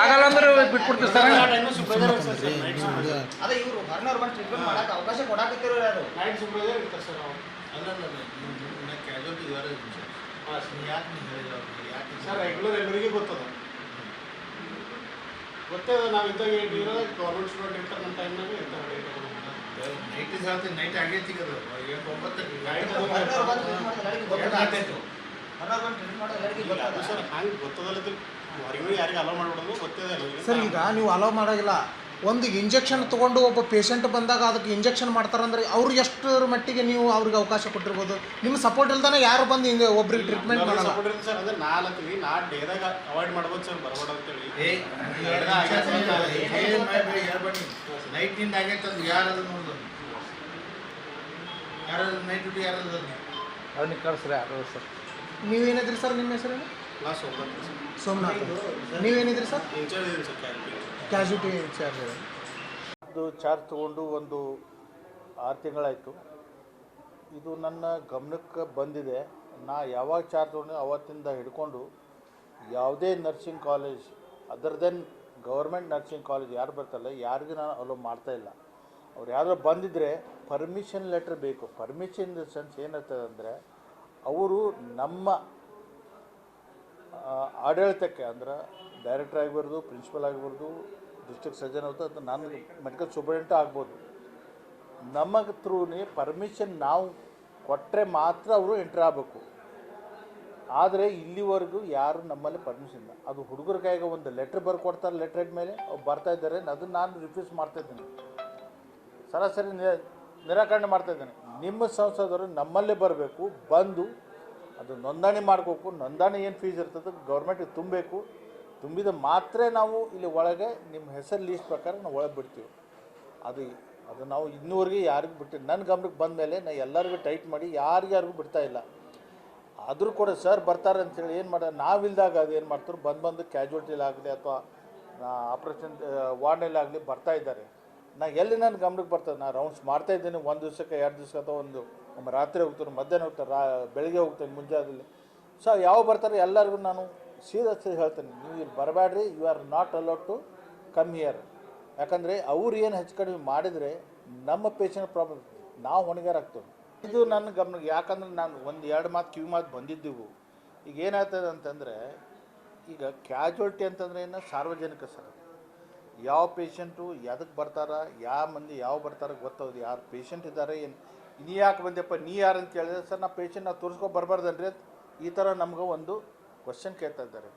ಆಗಲ್ಲ ಅಂದ್ರೆ ಬಿಟ್ಬಿಡ್ತೀವಿ ಸರ್ ಅದೇ ಇವರು ಹೊರನವ್ರು ಬಂದು ಟ್ರೀಟ್ಮೆಂಟ್ ಮಾಡಕ್ಕೆ ಅವಕಾಶ ಕೊಡಾಕತ್ತಿರೋ ಯಾರು ನೈಟ್ ಸೂಪರ್ವೈಸರ್ ಇರ್ತಾರೆ ಸರ್ ಅವ್ರು ಅಲ್ಲ ಕ್ಯಾಜುಯಾಲಿಟಿ ಯಾರು ಯಾಕೆ ನೀವು? ಯಾಕೆ ಸರ್ ರೆಗ್ಯುಲರ್ ಎಲ್ಲರಿಗೂ ಗೊತ್ತದ ಗೊತ್ತೇ ಅದ ನಾವು ಇದ್ದಾಗ ಇರೋದು ಗೌರ್ಮೆಂಟ್ ಸ್ಟೂಡೆಂಟ್ ಇರ್ತಾರೆ. ನಮ್ಮ ಟೈಮ್ನಾಗ ಇರ್ತಾರೆ ನೈಟ್ ಇಸ್ ಹೇಳ್ತೀನಿ ನೈಟ್ ಆಗೈತಿ ಈಗ ಅದು ಒಂಬತ್ತು ಸರ್ ಹಂಗೆ ಗೊತ್ತದಲ್ಲ ಹೊರಗಿನ ಯಾರಿಗೆ ಅಲೋ ಮಾಡ್ಬಿಡೋದು ಗೊತ್ತಿದೆ ಎಲ್ಲರಿಗೆ ಸರ್ ಈಗ ನೀವು ಅಲೋ ಮಾಡೋಗಿಲ್ಲ. ಒಂದು ಇಂಜೆಕ್ಷನ್ ತೊಗೊಂಡು ಒಬ್ಬ ಪೇಷಂಟ್ ಬಂದಾಗ ಅದಕ್ಕೆ ಇಂಜೆಕ್ಷನ್ ಮಾಡ್ತಾರಂದ್ರೆ ಅವ್ರು ಎಷ್ಟರ ಮಟ್ಟಿಗೆ ನೀವು ಅವ್ರಿಗೆ ಅವಕಾಶ ಕೊಟ್ಟಿರ್ಬೋದು ನಿಮ್ಮ ಸಪೋರ್ಟ್ ಇಲ್ದಾನೆ ಯಾರು ಬಂದು ಹಿಂಗೆ ಒಬ್ರಿಗೆ ಟ್ರೀಟ್ಮೆಂಟ್ ಮಾಡಲ್ಲ ಸರ್ ಅಂದ್ರೆ ನಾಲ್ಕು ನಾ ಡೇದಾಗ ಅವಾಯ್ಡ್ ಮಾಡ್ಬೋದು ಸರ್ ಬರ್ಬೋದು ಅಂತೇಳಿ ನೈಟ್ನಿಂದ ಆಗೈತೆ ಅಂದ್ರೆ ಯಾರದು ನೋಡ್ದು ಯಾರಾದ್ರು ನೈಟ್ ಡ್ಯೂಟಿ ಯಾರಾದ್ರು ಅವ್ನಿಗೆ ಕಳ್ಸ್ರಿ ಯಾರು ಸರ್ ನೀವೇನಿದ್ರಿ ಸರ್ ನಿಮ್ಮ ಹೆಸರು sir Somnath ನೀವೇನಿದ್ರಿ sir in charge sir casualty charge ಅದು ಚಾರ್ಜ್ ತೊಗೊಂಡು ಒಂದು ಆರು ತಿಂಗಳಾಯಿತು. ಇದು ನನ್ನ ಗಮನಕ್ಕೆ ಬಂದಿದೆ. ನಾ ಯಾವಾಗ ಚಾರ್ಜ್ ತೊಗೊಂಡು ಅವತ್ತಿಂದ ಹಿಡ್ಕೊಂಡು ಯಾವುದೇ nursing college other then government nursing college ಯಾರು ಬರ್ತಲ್ಲ ಯಾರಿಗೂ ನಾನು ಅಲೋ ಮಾಡ್ತಾ ಇಲ್ಲ. ಅವ್ರು ಯಾರೋ ಬಂದಿದ್ದರೆ ಪರ್ಮಿಷನ್ ಲೆಟ್ರ್ ಬೇಕು. ಪರ್ಮಿಷನ್ ಇನ್ ದ ಸೆನ್ಸ್ ಏನಿರ್ತದೆ ಅಂದರೆ ಅವರು ನಮ್ಮ ಆಡಳಿತಕ್ಕೆ ಅಂದ್ರೆ ಡೈರೆಕ್ಟರ್ ಆಗಿಬಾರ್ದು ಪ್ರಿನ್ಸಿಪಲ್ ಆಗಿಬಾರ್ದು ಡಿಸ್ಟ್ರಿಕ್ಟ್ ಸರ್ಜನ್ ಅಂತ ನಾನು ಮೆಡಿಕಲ್ ಸೂಪರಿಂಟೆಂಟ್ ಆಗ್ಬೋದು. ನಮಗೆ ಥ್ರೂನೇ ಪರ್ಮಿಷನ್ ನಾವು ಕೊಟ್ಟರೆ ಮಾತ್ರ ಅವರು ಎಂಟ್ರ್ ಆಗಬೇಕು. ಆದರೆ ಇಲ್ಲಿವರೆಗೂ ಯಾರು ನಮ್ಮಲ್ಲಿ ಪರ್ಮಿಷನ್ ಇಲ್ಲ. ಅದು ಹುಡುಗರ ಕೈಗೆ ಒಂದು ಲೆಟ್ರ್ ಬರ್ಕೊಡ್ತಾರೆ ಲೆಟ್ರ್ ಮೇಲೆ ಅವ್ರು ಬರ್ತಾ ಇದ್ದಾರೆ ಅದನ್ನು ನಾನು ರಿಫ್ಯೂಸ್ ಮಾಡ್ತಾ ಇದ್ದೀನಿ. ಸರಾಸರಿ ನಿರಾಕರಣೆ ಮಾಡ್ತಾ ಇದ್ದೇನೆ. ನಿಮ್ಮ ಸಂಸದರು ನಮ್ಮಲ್ಲೇ ಬರಬೇಕು, ಬಂದು ಅದು ನೋಂದಣಿ ಮಾಡ್ಕೋಬೇಕು ನೋಂದಣಿ ಏನು ಫೀಸ್ ಇರ್ತದೆ ಗೌರ್ಮೆಂಟಿಗೆ ತುಂಬಬೇಕು. ತುಂಬಿದ ಮಾತ್ರ ನಾವು ಇಲ್ಲಿ ಒಳಗೆ ನಿಮ್ಮ ಹೆಸರು ಲೀಸ್ಟ್ ಪ್ರಕಾರ ನಾವು ಒಳಗೆ ಬಿಡ್ತೀವಿ. ಅದು ಅದು ನಾವು ಇನ್ನೂವರೆಗೆ ಯಾರಿಗೂ ಬಿಟ್ಟು ನನ್ನ ಗಮನಕ್ಕೆ ಬಂದ ಮೇಲೆ ನಾ ಎಲ್ಲರಿಗೂ ಟೈಟ್ ಮಾಡಿ ಯಾರಿಗ್ಯಾರಿಗೂ ಯಾರಿಗೂ ಬಿಡ್ತಾ ಇಲ್ಲ. ಆದರೂ ಕೂಡ ಸರ್ ಬರ್ತಾರೆ ಅಂತೇಳಿ ಏನು ಮಾಡೋದು ನಾವಿಲ್ದಾಗ ಅದು ಏನು ಮಾಡ್ತಾರೆ ಬಂದು ಬಂದು ಕ್ಯಾಜುವಲ್ಟಿಲಾಗಲಿ ಅಥವಾ ಆಪ್ರೇಷನ್ ಆಗಲಿ ಬರ್ತಾ ಇದ್ದಾರೆ. ನಾ ಎಲ್ಲಿ ನನ್ನ ಗಮನಕ್ಕೆ ಬರ್ತದೆ? ನಾನು ರೌಂಡ್ಸ್ ಮಾಡ್ತಾ ಇದ್ದೀನಿ. ಒಂದು ದಿವಸಕ್ಕೆ, ಎರಡು ದಿವಸ ಅಥವಾ ಒಂದು ರಾತ್ರಿ ಹೋಗ್ತಾರೆ ಮಧ್ಯಾಹ್ನ ಹೋಗ್ತಾರೆ ರಾ, ಬೆಳಗ್ಗೆ ಹೋಗ್ತೇನೆ ಮುಂಜಾನೆ ಸೊ ಯಾವ ಬರ್ತಾರೆ ಎಲ್ಲರಿಗೂ ನಾನು ಸೀದಾ ಹೇಳ್ತೇನೆ, ನೀವು ಇಲ್ಲಿ ಬರಬೇಡ್ರಿ you are not allowed to come here ಯಾಕಂದರೆ ಅವ್ರು ಏನು ಹೆಚ್ಚು ಕಡಿಮೆ ಮಾಡಿದರೆ ನಮ್ಮ ಪೇಷಂಟ್ ಪ್ರಾಬ್ಲಮ್ ನಾವು ಹೊಣೆಗಾರ ಆಗ್ತೇವೆ. ಇದು ನನ್ನ ಗಮನಕ್ಕೆ, ಯಾಕಂದ್ರೆ ನಾನು ಒಂದು ಎರಡು ಮಾತು ಕಿವಿ ಮಾತು ಬಂದಿದ್ದೆವು. ಈಗ ಏನಾಗ್ತದೆ ಅಂತಂದರೆ, ಈಗ ಕ್ಯಾಜುವಲ್ಟಿ ಅಂತಂದ್ರೆ ಏನು? ಸಾರ್ವಜನಿಕ ಸರ್. ಯಾವ ಪೇಷಂಟು ಎದಕ್ಕೆ ಬರ್ತಾರ, ಯಾವ ಮಂದಿ, ಯಾವ ಬರ್ತಾರ ಗೊತ್ತಾಗೋದು ಯಾರು ಪೇಷಂಟ್ ಇದ್ದಾರೆ, ಏನು? ನೀ ಯಾಕೆ ಬಂದೆಪ್ಪ ನೀ ಯಾರು ಅಂತ ಕೇಳಿದ್ರೆ, ಸರ್ ನಾ ಪೇಷಂಟ್ ನಾವು ತೋರಿಸ್ಕೊ ಬರಬಾರ್ದನ್ರಿ ಈ ಥರ ನಮ್ಗೆ ಒಂದು ಕ್ವಶನ್ ಕೇಳ್ತಾ ಇದ್ದಾರೆ.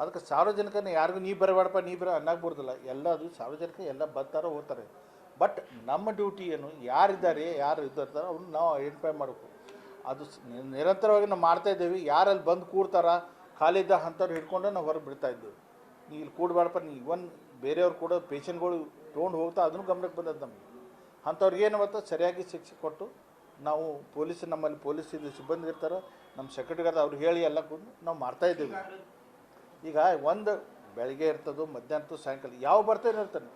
ಅದಕ್ಕೆ ಸಾರ್ವಜನಿಕನ ಯಾರಿಗೂ ನೀ ಬರಬೇಡಪ್ಪ, ನೀ ಬರ ಅನ್ನಕ್ಕೆ ಎಲ್ಲ ಅದು ಸಾರ್ವಜನಿಕ ಎಲ್ಲ ಬರ್ತಾರೋ ಹೋಗ್ತಾರೆ. ಬಟ್ ನಮ್ಮ ಡ್ಯೂಟಿ ಏನು, ಯಾರಿದ್ದಾರೆ, ಯಾರು ಇದ್ದಾರೆ ಅವ್ರನ್ನ ನಾವು ಐಡೆಂಟಿಫೈ ಮಾಡಬೇಕು. ಅದು ನಿರಂತರವಾಗಿ ನಾವು ಮಾಡ್ತಾ ಇದ್ದೇವೆ. ಯಾರಲ್ಲಿ ಬಂದು ಕೂಡ್ತಾರ ಖಾಲಿದ್ದ ಅಂಥವ್ರು ಹಿಡ್ಕೊಂಡು ನಾವು ಹೊರಗೆ ಬಿಡ್ತಾ ಇದ್ದೇವೆ ನೀ ಇಲ್ಲಿ ಕೂಡಬೇಡಪ್ಪ, ನೀ ಇವನ್ ಬೇರೆಯವ್ರು ಕೂಡ ಪೇಷಂಟ್ಗಳು ತೊಗೊಂಡು ಹೋಗ್ತಾ ಅದನ್ನು ಗಮನಕ್ಕೆ ಬಂದದ್ದು ನಮಗೆ. ಅಂಥವ್ರಿಗೆ ಏನು ಅವತ್ತು ಸರಿಯಾಗಿ ಶಿಕ್ಷೆ ಕೊಟ್ಟು ನಾವು ಪೊಲೀಸ್ ನಮ್ಮಲ್ಲಿ ಪೊಲೀಸ್ ಇದು ಸಿಬ್ಬಂದಿ ಇರ್ತಾರೆ, ನಮ್ಮ ಸೆಕ್ರೆಟರಿಗಾರ ಅವ್ರು ಹೇಳಿ ಎಲ್ಲ ಕೂತು ನಾವು ಮಾಡ್ತಾಯಿದ್ದೀವಿ ಈಗ ಒಂದು ಬೆಳಗ್ಗೆ ಇರ್ತದೋ, ಮಧ್ಯಾಹ್ನ ಸಾಯಂಕಾಲ ಯಾವ ಬರ್ತಾನೆ ಇರ್ತಾನೆ.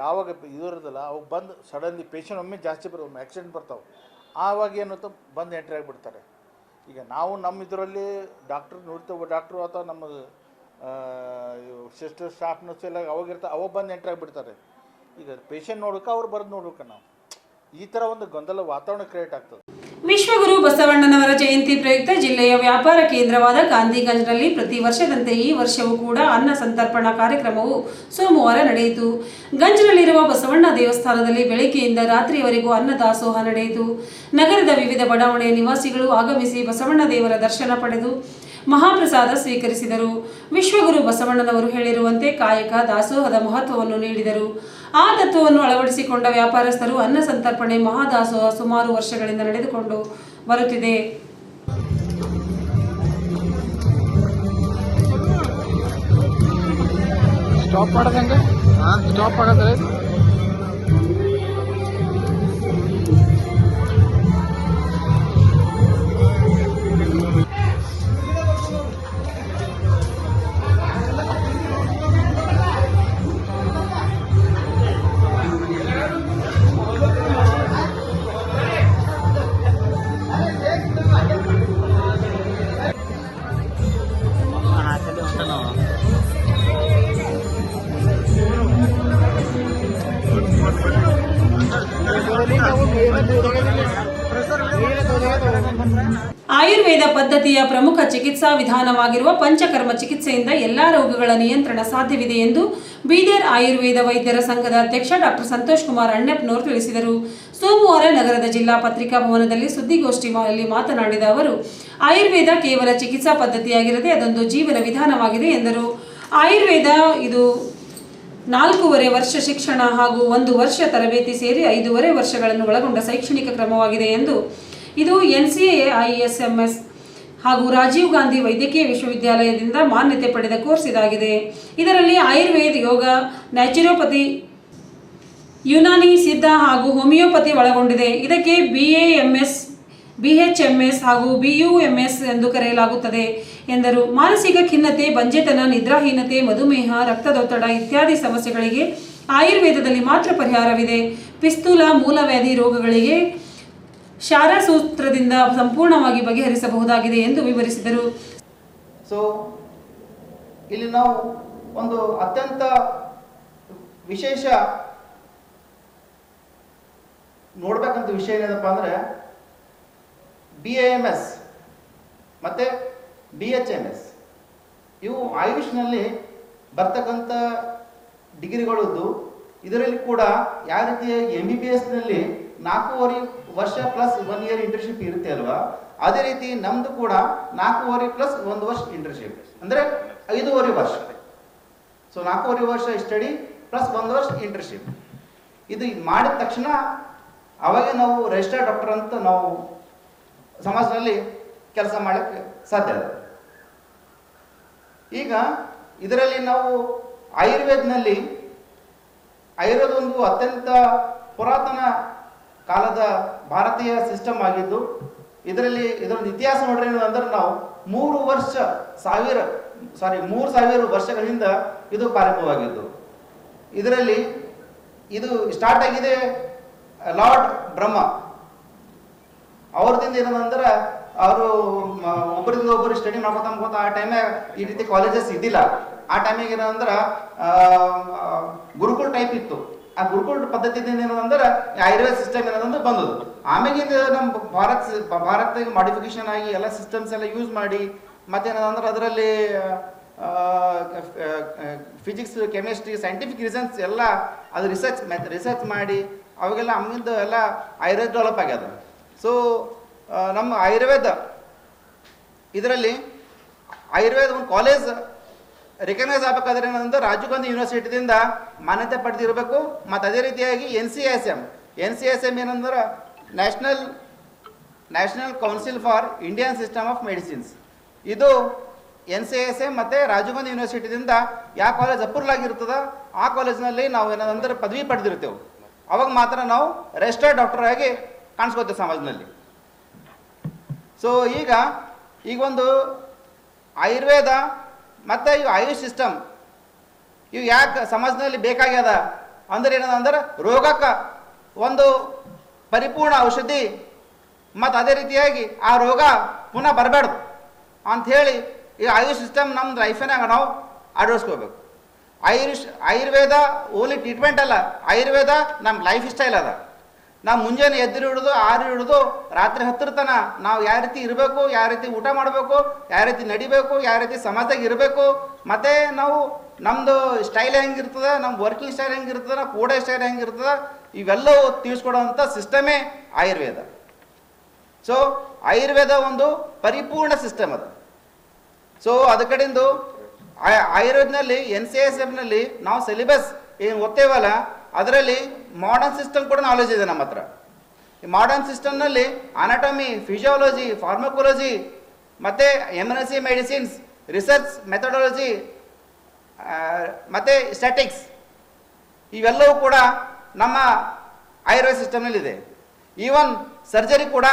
ಯಾವಾಗ ಇದು ಇರೋದಿಲ್ಲ ಅವು ಬಂದು ಸಡನ್ಲಿ ಪೇಷಂಟ್ ಒಮ್ಮೆ ಜಾಸ್ತಿ ಬರೋ, ಒಮ್ಮೆ ಆಕ್ಸಿಡೆಂಟ್ ಬರ್ತಾವೆ. ಆವಾಗ ಏನುತ್ತ ಬಂದು ಎಂಟ್ರಿ ಆಗಿಬಿಡ್ತಾರೆ. ಈಗ ನಾವು ನಮ್ಮ ಇದರಲ್ಲಿ ಡಾಕ್ಟ್ರ್ ನೋಡ್ತೇವೆ ಡಾಕ್ಟ್ರು ಅಥವಾ ನಮ್ಮ ಸಿಸ್ಟರ್ ಸ್ಟಾಫ್ ನರ್ಸ್ ಎಲ್ಲ ಅವಾಗ ಇರ್ತಾರೆ ಅವಾಗ ಬಂದು ಎಂಟ್ರಿ ಆಗಿಬಿಡ್ತಾರೆ. ಈಗ ಪೇಷಂಟ್ ನೋಡಕ್ಕ ಅವ್ರು ಬರೆದು ನೋಡ್ಬೇಕು ನಾವು. ಈ ಥರ ಒಂದು ಗೊಂದಲ ವಾತಾವರಣ ಕ್ರಿಯೇಟ್ ಆಗ್ತದೆ. ವಿಶ್ವಗುರು ಬಸವಣ್ಣನವರ ಜಯಂತಿ ಪ್ರಯುಕ್ತ ಜಿಲ್ಲೆಯ ವ್ಯಾಪಾರ ಕೇಂದ್ರವಾದ ಗಾಂಧಿಗಂಜ್ನಲ್ಲಿ ಪ್ರತಿ ವರ್ಷದಂತೆ ಈ ವರ್ಷವೂ ಕೂಡ ಅನ್ನ ಸಂತರ್ಪಣಾ ಕಾರ್ಯಕ್ರಮವು ಸೋಮವಾರ ನಡೆಯಿತು. ಗಂಜ್ನಲ್ಲಿರುವ ಬಸವಣ್ಣ ದೇವಸ್ಥಾನದಲ್ಲಿ ಬೆಳಗ್ಗೆಯಿಂದ ರಾತ್ರಿಯವರೆಗೂ ಅನ್ನದಾಸೋಹ ನಡೆಯಿತು. ನಗರದ ವಿವಿಧ ಬಡಾವಣೆಯ ನಿವಾಸಿಗಳು ಆಗಮಿಸಿ ಬಸವಣ್ಣ ದೇವರ ದರ್ಶನ ಪಡೆದು ಮಹಾಪ್ರಸಾದ ಸ್ವೀಕರಿಸಿದರು. ವಿಶ್ವಗುರು ಬಸವಣ್ಣನವರು ಹೇಳಿರುವಂತೆ ಕಾಯಕ, ದಾಸೋಹದ ಮಹತ್ವವನ್ನು ನೀಡಿದರು. ಆ ತತ್ವವನ್ನು ಅಳವಡಿಸಿಕೊಂಡ ವ್ಯಾಪಾರಸ್ಥರು ಅನ್ನ ಸಂತರ್ಪಣೆ, ಮಹಾದಾಸೋಹ ಸುಮಾರು ವರ್ಷಗಳಿಂದ ನಡೆದುಕೊಂಡು ಬರುತ್ತಿದೆ. ಸ್ಟಾಪ್ ಸ್ಟಾಪ್ ಪದ್ಧತಿಯ ಪ್ರಮುಖ ಚಿಕಿತ್ಸಾ ವಿಧಾನವಾಗಿರುವ ಪಂಚಕರ್ಮ ಚಿಕಿತ್ಸೆಯಿಂದ ಎಲ್ಲಾ ರೋಗಗಳ ನಿಯಂತ್ರಣ ಸಾಧ್ಯವಿದೆ ಎಂದು ಬೀದರ್ ಆಯುರ್ವೇದ ವೈದ್ಯರ ಸಂಘದ ಅಧ್ಯಕ್ಷ ಡಾಕ್ಟರ್ ಸಂತೋಷ್ ಕುಮಾರ್ ಅಣ್ಣಪ್ಪನವರು ತಿಳಿಸಿದರು. ಸೋಮವಾರ ನಗರದ ಜಿಲ್ಲಾ ಪತ್ರಿಕಾ ಭವನದಲ್ಲಿ ಸುದ್ದಿಗೋಷ್ಠಿಯಲ್ಲಿ ಮಾತನಾಡಿದ ಅವರು, ಆಯುರ್ವೇದ ಕೇವಲ ಚಿಕಿತ್ಸಾ ಪದ್ಧತಿಯಾಗಿರದೆ ಅದೊಂದು ಜೀವನ ವಿಧಾನವಾಗಿದೆ ಎಂದರು. ಆಯುರ್ವೇದ ಇದು ನಾಲ್ಕೂವರೆ ವರ್ಷ ಶಿಕ್ಷಣ ಹಾಗೂ ಒಂದು ವರ್ಷ ತರಬೇತಿ ಸೇರಿ ಐದೂವರೆ ವರ್ಷಗಳನ್ನು ಒಳಗೊಂಡ ಶೈಕ್ಷಣಿಕ ಕ್ರಮವಾಗಿದೆ ಎಂದು ಇದು N C A, I S M S ಹಾಗೂ ರಾಜೀವ್ ಗಾಂಧಿ ವೈದ್ಯಕೀಯ ವಿಶ್ವವಿದ್ಯಾಲಯದಿಂದ ಮಾನ್ಯತೆ ಪಡೆದ ಕೋರ್ಸ್ ಇದಾಗಿದೆ. ಇದರಲ್ಲಿ ಆಯುರ್ವೇದ, ಯೋಗ, ನ್ಯಾಚುರೋಪತಿ, ಯುನಾನಿ, ಸಿದ್ಧ ಹಾಗೂ ಹೋಮಿಯೋಪತಿ ಒಳಗೊಂಡಿದೆ. ಇದಕ್ಕೆ B A B H M ಹಾಗೂ ಬಿ ಯು ಎಂ ಎಸ್ ಎಂದು ಕರೆಯಲಾಗುತ್ತದೆ ಎಂದರು. ಮಾನಸಿಕ ಖಿನ್ನತೆ, ಬಂಜೆತನ, ನಿದ್ರಾಹೀನತೆ, ಮಧುಮೇಹ, ರಕ್ತದೊತ್ತಡ ಇತ್ಯಾದಿ ಸಮಸ್ಯೆಗಳಿಗೆ ಆಯುರ್ವೇದದಲ್ಲಿ ಮಾತ್ರ ಪರಿಹಾರವಿದೆ. ಪಿಸ್ತೂಲ ಮೂಲವ್ಯಾಧಿ ರೋಗಗಳಿಗೆ ಶಾರಸೂತ್ರದಿಂದ ಸಂಪೂರ್ಣವಾಗಿ ಬಗೆಹರಿಸಬಹುದಾಗಿದೆ ಎಂದು ವಿವರಿಸಿದರು. ಸೊ ಇಲ್ಲಿ ನಾವು ಒಂದು ಅತ್ಯಂತ ವಿಶೇಷ ನೋಡ್ಬೇಕಂತ ವಿಷಯ ಏನಪ್ಪ ಅಂದರೆ ಬಿ ಎ ಎಂ ಎಸ್ ಮತ್ತು ಬಿ ಎಚ್ ಎಂ ಎಸ್ ಇವು ಆಯುಷ್ನಲ್ಲಿ ಬರ್ತಕ್ಕಂಥ ಡಿಗ್ರಿಗಳದ್ದು. ಇದರಲ್ಲಿ ಕೂಡ ಯಾವ ರೀತಿಯ ಎಂ ಬಿ ಬಿ ಎಸ್ನಲ್ಲಿ ನಾಲ್ಕೂವರೆ ವರ್ಷ ಪ್ಲಸ್ ಒನ್ ಇಯರ್ ಇಂಟರ್ನ್ಶಿಪ್ ಇರುತ್ತೆ ಅಲ್ವಾ? ಅದೇ ರೀತಿ ನಮ್ದು ಕೂಡ ನಾಲ್ಕೂವರೆ ಪ್ಲಸ್ ಒಂದು ವರ್ಷ ಇಂಟರ್ನ್ಶಿಪ್ ಅಂದ್ರೆ ಐದೂವರೆ ವರ್ಷ. ಸೊ ನಾಲ್ಕೂವರೆ ವರ್ಷ ಸ್ಟಡಿ ಪ್ಲಸ್ ಒಂದು ವರ್ಷ ಇಂಟರ್ನ್ಶಿಪ್ ಇದು ಮಾಡಿದ ತಕ್ಷಣ ಅವಾಗ ನಾವು ರಿಜಿಸ್ಟರ್ ಡಾಕ್ಟರ್ ಅಂತ ನಾವು ಸಮಾಜದಲ್ಲಿ ಕೆಲಸ ಮಾಡಕ್ಕೆ ಸಾಧ್ಯ ಅದ ಈಗ ಇದರಲ್ಲಿ ನಾವು ಆಯುರ್ವೇದನಲ್ಲಿ ಆಯುರ್ವೇದ ಒಂದು ಅತ್ಯಂತ ಪುರಾತನ ಕಾಲದ ಭಾರತೀಯ ಸಿಸ್ಟಮ್ ಆಗಿದ್ದು, ಇದರಲ್ಲಿ ಇದರೊಂದು ಇತಿಹಾಸ ನೋಡ್ರಿ ಅಂದ್ರೆ ನಾವು ಮೂರು ವರ್ಷ ಸಾವಿರ ಸಾರಿ ಮೂರು ಸಾವಿರ ವರ್ಷಗಳಿಂದ ಇದು ಪ್ರಾರಂಭವಾಗಿದ್ದು ಇದರಲ್ಲಿ ಇದು ಸ್ಟಾರ್ಟ್ ಆಗಿದೆ ಲಾರ್ಡ್ ಬ್ರಹ್ಮ. ಅವ್ರದಿಂದ ಏನಂದ್ರೆ ಅವರು ಒಬ್ಬರಿಂದ ಒಬ್ಬರು ಸ್ಟಡಿ ಮಾಡ್ಕೊತ ಆ ಟೈಮೇ ಈ ರೀತಿ ಕಾಲೇಜಸ್ ಇದ್ದಿಲ್ಲ. ಆ ಟೈಮಿಗೆ ಏನಂದ್ರೆ ಗುರುಕುಲ್ ಟೈಪ್ ಇತ್ತು. ಆ ಗುರುಕುಲ ಪದ್ಧತಿಯಿಂದ ಏನದಂದ್ರೆ ಆಯುರ್ವೇದ ಸಿಸ್ಟಮ್ ಏನದಂದ್ರೆ ಬಂದದು ಆಮೇಲಿಂದ ನಮ್ಮ ಭಾರತ ಭಾರತದಾಗ ಮಾಡಿಫಿಕೇಶನ್ ಆಗಿ ಎಲ್ಲ ಸಿಸ್ಟಮ್ಸ್ ಎಲ್ಲ ಯೂಸ್ ಮಾಡಿ ಮತ್ತೇನದಂದ್ರೆ ಅದರಲ್ಲಿ ಫಿಸಿಕ್ಸ್ ಕೆಮಿಸ್ಟ್ರಿ ಸೈಂಟಿಫಿಕ್ ರೀಸನ್ಸ್ ಎಲ್ಲ ಅದು ರಿಸರ್ಚ್ ರಿಸರ್ಚ್ ಮಾಡಿ, ಅವಾಗೆಲ್ಲ ಅಮ್ಮಿಂದ ಎಲ್ಲ ಆಯುರ್ವೇದ ಡೆವಲಪ್ ಆಗ್ಯದ. ಸೊ ನಮ್ಮ ಆಯುರ್ವೇದ, ಇದರಲ್ಲಿ ಆಯುರ್ವೇದ ಒಂದು ಕಾಲೇಜ್ ರಿಕಗ್ನೈಸ್ ಆಗಬೇಕಾದ್ರೆ ಏನಂದ್ರೆ ರಾಜೀವ್ ಗಾಂಧಿ ಯೂನಿವರ್ಸಿಟಿದಿಂದ ಮಾನ್ಯತೆ ಪಡೆದಿರಬೇಕು, ಮತ್ತು ಅದೇ ರೀತಿಯಾಗಿ N C S M N C S M ಏನಂದ್ರೆ national national council for Indian system of medicines ಇದು ಎನ್ ಸಿ ಎಸ್ ಎಂ ಮತ್ತು ರಾಜೀವ್ ಗಾಂಧಿ ಯೂನಿವರ್ಸಿಟಿದಿಂದ ಯಾವ ಕಾಲೇಜ್ ಅಪ್ರೂವಲ್ ಆಗಿರ್ತದ ಆ ಕಾಲೇಜ್ನಲ್ಲಿ ನಾವು ಏನಂದ್ರೆ ಪದವಿ ಪಡೆದಿರ್ತೇವೆ ಅವಾಗ ಮಾತ್ರ ನಾವು ರೆಜಿಸ್ಟರ್ಡ್ ಡಾಕ್ಟರ್ ಆಗಿ ಕಾಣಿಸ್ಕೋತೇವೆ ಸಮಾಜದಲ್ಲಿ. ಸೊ ಈಗ ಈಗ ಒಂದು ಆಯುರ್ವೇದ ಮತ್ತು ಇವು ಆಯುಷ್ ಸಿಸ್ಟಮ್ ಇವು ಯಾಕೆ ಸಮಾಜದಲ್ಲಿ ಬೇಕಾಗ್ಯದ? ಅಂದ್ರೆ ಏನದ ಅಂದ್ರೆ ರೋಗಕ್ಕೆ ಒಂದು ಪರಿಪೂರ್ಣ ಔಷಧಿ, ಮತ್ತು ಅದೇ ರೀತಿಯಾಗಿ ಆ ರೋಗ ಪುನಃ ಬರಬಾರ್ದು ಅಂಥೇಳಿ ಈ ಆಯುಷ್ ಸಿಸ್ಟಮ್ ನಮ್ಮ ಲೈಫಿನಾಗ ನಾವು ಅಳವಡಿಸ್ಕೋಬೇಕು. ಆಯುಷ್ ಆಯುರ್ವೇದ ಓನ್ಲಿ ಟ್ರೀಟ್ಮೆಂಟ್ ಅಲ್ಲ ಆಯುರ್ವೇದ ನಮ್ಮ ಲೈಫ್ ಸ್ಟೈಲ್ ಅದ. ನಾವು ಮುಂಜಾನೆ ಎದ್ದು ಹಿಡಿದು ಆರು ಹಿಡಿದು ರಾತ್ರಿ ಹತ್ತರ ತನ ನಾವು ಯಾವ ರೀತಿ ಇರಬೇಕು, ಯಾವ ರೀತಿ ಊಟ ಮಾಡಬೇಕು, ಯಾವ ರೀತಿ ನಡಿಬೇಕು, ಯಾವ ರೀತಿ ಸಮಾಜದಾಗ ಇರಬೇಕು, ಮತ್ತು ನಾವು ನಮ್ಮದು ಸ್ಟೈಲ್ ಹೆಂಗಿರ್ತದೆ ನಮ್ಮ ವರ್ಕಿಂಗ್ ಸ್ಟೈಲ್ ಹೆಂಗಿರ್ತದೆ ನಾವು ಕೂಡ ಸ್ಟೈಲ್ ಹೆಂಗಿರ್ತದೆ ಇವೆಲ್ಲವೂ ತಿಳಿಸ್ಕೊಡೋವಂಥ ಸಿಸ್ಟಮೇ ಆಯುರ್ವೇದ. ಸೊ ಆಯುರ್ವೇದ ಒಂದು ಪರಿಪೂರ್ಣ ಸಿಸ್ಟಮ್ ಅದು. ಸೊ ಅದ ಕಡೆಂದು ಆ- ಆಯುರ್ವೇದನಲ್ಲಿ ಎನ್ ಸಿ ಎಸ್ ಎಫ್ನಲ್ಲಿ ನಾವು ಸಿಲೆಬಸ್ ಏನು ಓದ್ತೇವಲ್ಲ, ಅದರಲ್ಲಿ ಮಾಡರ್ನ್ ಸಿಸ್ಟಮ್ ಕೂಡ ನಾಲೆಜ್ ಇದೆ ನಮ್ಮ ಹತ್ರ. ಈ ಮಾಡರ್ನ್ ಸಿಸ್ಟಮ್ನಲ್ಲಿ ಅನಾಟಮಿ ಫಿಸಿಯಾಲಜಿ ಫಾರ್ಮಕೋಲಜಿ ಮತ್ತು ಎಮರ್ಜೆನ್ಸಿ ಮೆಡಿಸಿನ್ಸ್ ರಿಸರ್ಚ್ ಮೆಥಡಾಲಜಿ ಮತ್ತು ಸ್ಟ್ಯಾಟಿಕ್ಸ್ ಇವೆಲ್ಲವೂ ಕೂಡ ನಮ್ಮ ಆಯುರ್ವೇದ ಸಿಸ್ಟಮ್ನಲ್ಲಿದೆ ಈವನ್ ಸರ್ಜರಿ ಕೂಡ